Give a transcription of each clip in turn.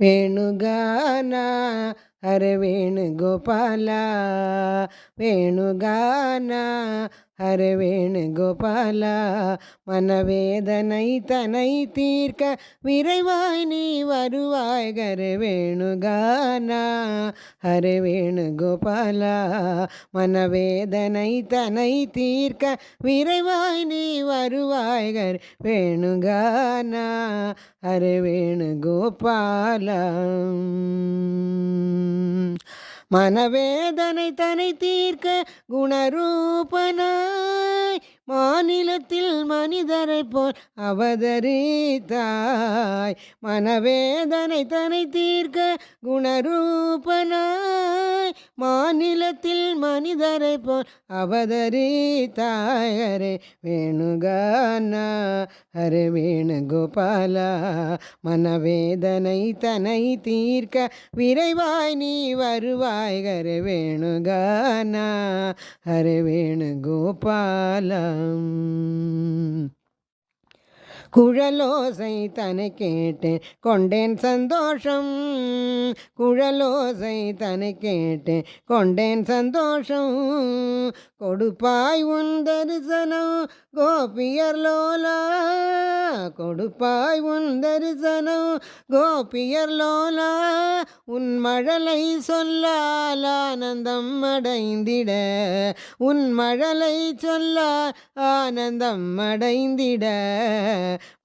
వేణుగాన హర వేణుగోపాల వేణుగాన ஹர வேணு மனவேதனை தனை தீர்க்க விரைவாய் நீ வருவாய் கர வேணுகானா ஹர வேணு மனவேதனை தனை தீர்க்க விரைவாய் நீ வருவாய் கர வேணுகானா ஹர வேணு மனவேதனை தனை தீர்க்க குணரூபனாய் மாநிலத்தில் மனிதரை போல் அவதரித்தாய் மனவேதனை தனை தீர்க்க குணரூபனாய். மாநிலத்தில் மனிதரை போல் அவதரித்தாய் ஹரே வேணுகானா ஹரே வேணுகோபாலா. மனவேதனை தனை தீர்க்க விரைவாய் நீ வருவாய். ஹரே வேணுகானா ஹரே வேணுகோபாலா. குழலோசை தனை கேட்டு கொண்டேன் சந்தோஷம். குழலோசை தனை கேட்டு கொண்டேன் சந்தோஷம். கொடுப்பாய் உன் தரிசனம் கோபியர் லோலா. கொடுப்பாய் உன் தரிசனம். கோபியர் லோலா உன் மழலை சொல்லால் ஆனந்தம் அடைந்திட. உன் மழலை சொல்ல ஆனந்தம் அடைந்திட.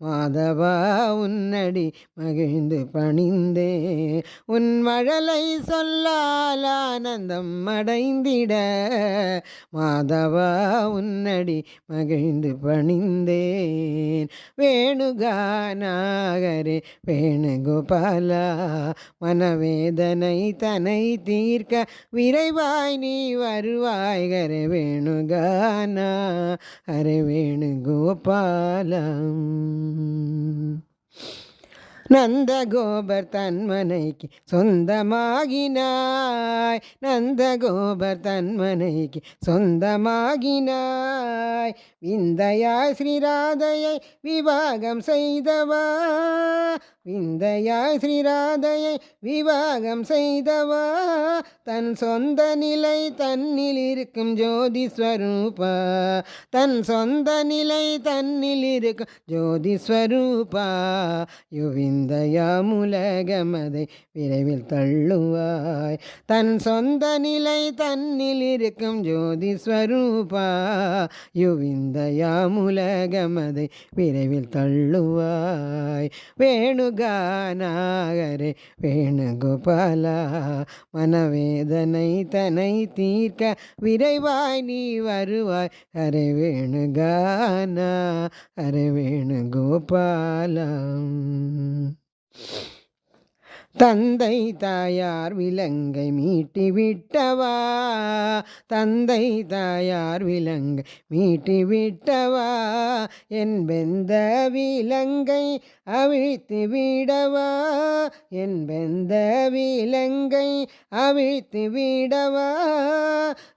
மாதவா உன்னடி மகிழ்ந்து பணிந்தே. உன் மழலை சொல்லால் ஆனந்தம் அடைந்திட. மாதவா உன்னடி மகிழ்ந்து பணிந்தேன். வே வேணுகானாகரே வேணுகோபால மனவேதனை தனை தீர்க்க விரைவாய் நீ வருவாய் கரே வேணுகானா ஹரே வேணுகோபாலம். நந்தகோபர் தன்மனைக்கு சொந்தமாகினாய். நந்தகோபர் தன்மனைக்கு சொந்தமாகினாய். விந்தையாய் ஸ்ரீராதையை விவாகம் செய்தவா? விந்தையாய் ஸ்ரீராதையை விவாகம் செய்தவா? தன் சொந்த நிலை தன்னில் இருக்கும் ஜோதி ஸ்வரூபா. தன் சொந்த நிலை தன்னில் இருக்கும் ஜோதி ஸ்வரூபா. சிந்தையாமுலகமதை விரைவில் தள்ளுவாய். தன் சொந்த நிலை தன்னில் இருக்கும் ஜோதி ஸ்வரூபா யுவிந்தயாமுலகமதை விரைவில் தள்ளுவாய். வேணுகானாகரே வேணுகோபாலா மனவேதனை தனை தீர்க்க விரைவாய் நீ வருவாய். ஹரே வேணுகானா ஹரே வேணுகோபாலம் Yeah. தந்தை தாயார் விலங்கை மீட்டி விட்டவா தந்தை தாயார் விலங்கை மீட்டி விட்டவா என் வெந்த விலங்கை அவிழ்த்து விடவா என் வெந்த விலங்கை அவிழ்த்து விடவா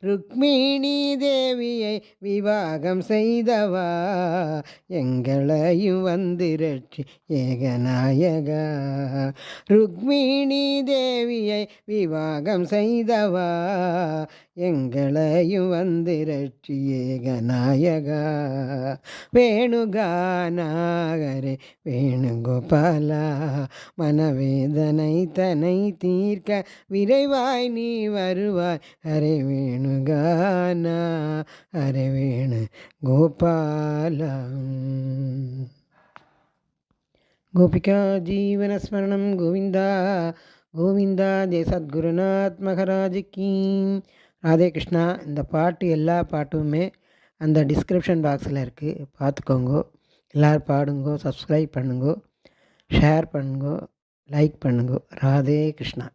ருக்மிணி தேவியை விவாகம் செய்தவா? எங்களையும் வந்திரட்சி ஏகநாயகா. ருக்மி ருக்மிணி தேவியை விவாகம் செய்தவா? எங்களையும் வந்து ரட்சியேகநாயகா வேணுகானாகரே வேணுகோபாலா மனவேதனை தனை தீர்க்க விரைவாய் நீ வருவாய். ஹரே வேணுகானா ஹரே வேணு கோபாலா கோபிகா ஜீவனஸ்மரணம் கோவிந்தா. கோவிந்தா ஜெய சத்குருநாத் கீ. ராதே கிருஷ்ணா. இந்த பாட்டு எல்லா பாட்டுமே அந்த டிஸ்கிரிப்ஷன் பாக்ஸில் இருக்குது பார்த்துக்கோங்க எல்லோரும் பாடுங்கோ சப்ஸ்கிரைப் பண்ணுங்கோ ஷேர் பண்ணுங்கோ லைக் பண்ணுங்கோ. ராதே கிருஷ்ணா.